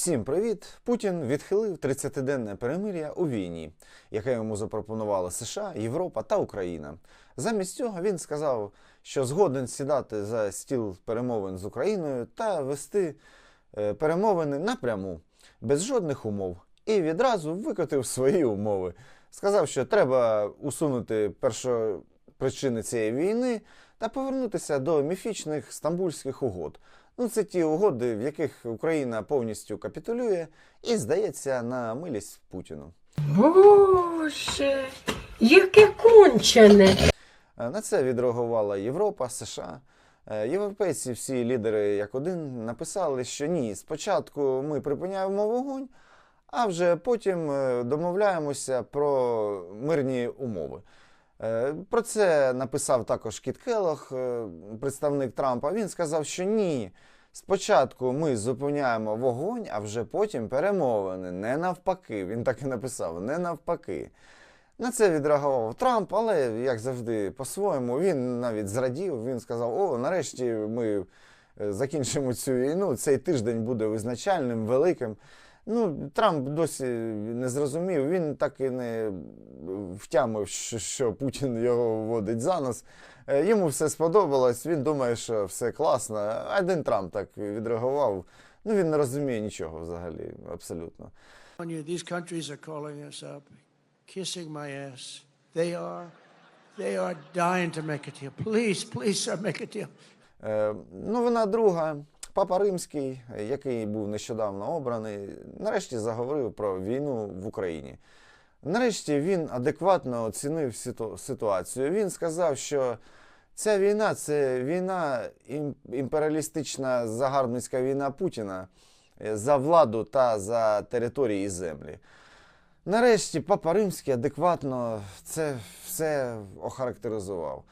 Всім привіт! Путін відхилив 30-денне перемир'я у війні, яке йому запропонували США, Європа та Україна. Замість цього він сказав, що згоден сідати за стіл перемовин з Україною та вести е, перемовини напряму, без жодних умов, і відразу викотив свої умови. Сказав, що треба усунути першопричини цієї війни та повернутися до міфічних стамбульських угод. Ну, це ті угоди, в яких Україна повністю капітулює і здається на милість Путіну. Боже, яке кончене. Е, На це відреагувала Європа, США. Е, Європейці, всі лідери як один, написали, що ні, спочатку ми припиняємо вогонь, а вже потім е, домовляємося про мирні умови. Е, Про це написав також Кіт Келлог, е, представник Трампа. Він сказав, що ні. Спочатку ми зупиняємо вогонь, а вже потім перемовини. Не навпаки. Він так і написав, не навпаки. На це відреагував Трамп, але як завжди, по-своєму, він навіть зрадів. Він сказав: О, нарешті ми е, закінчимо цю війну. Цей тиждень буде визначальним, великим. Ну, Трамп досі не зрозумів. Він так і не втямив, що, що Путін його вводить за нос. Е, Йому все сподобалось. Він думає, що все класно. Один Трамп так відреагував. Ну він не розуміє нічого взагалі, абсолютно. These countries are calling us up, kissing my ass. They are, they are dying to make a deal. Please, please, sir, make a deal. Е, Новина друга. Папа Римський, який був нещодавно обраний, нарешті заговорив про війну в Україні. Нарешті він адекватно оцінив ситу- ситуацію. Він сказав, що ця війна це війна імперіалістична загарбницька війна Путіна е, за владу та за території і землі. Нарешті Папа Римський адекватно це все охарактеризував.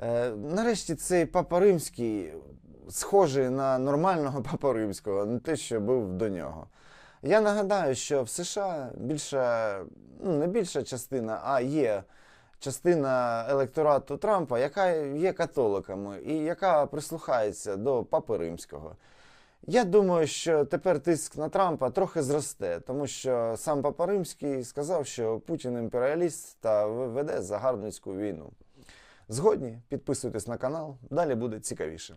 Е, Нарешті цей Папа Римський схожий на нормального Папа Римського, не те, що був до нього. Я нагадаю, що в США більша, ну не більша частина, а є частина електорату Трампа, яка є католиками і яка прислухається до Папи Римського. Я думаю, що тепер тиск на Трампа трохи зросте, тому що сам Папа Римський сказав, що Путін імперіаліст та веде загарбницьку війну. Згодні, підписуйтесь на канал, далі буде цікавіше.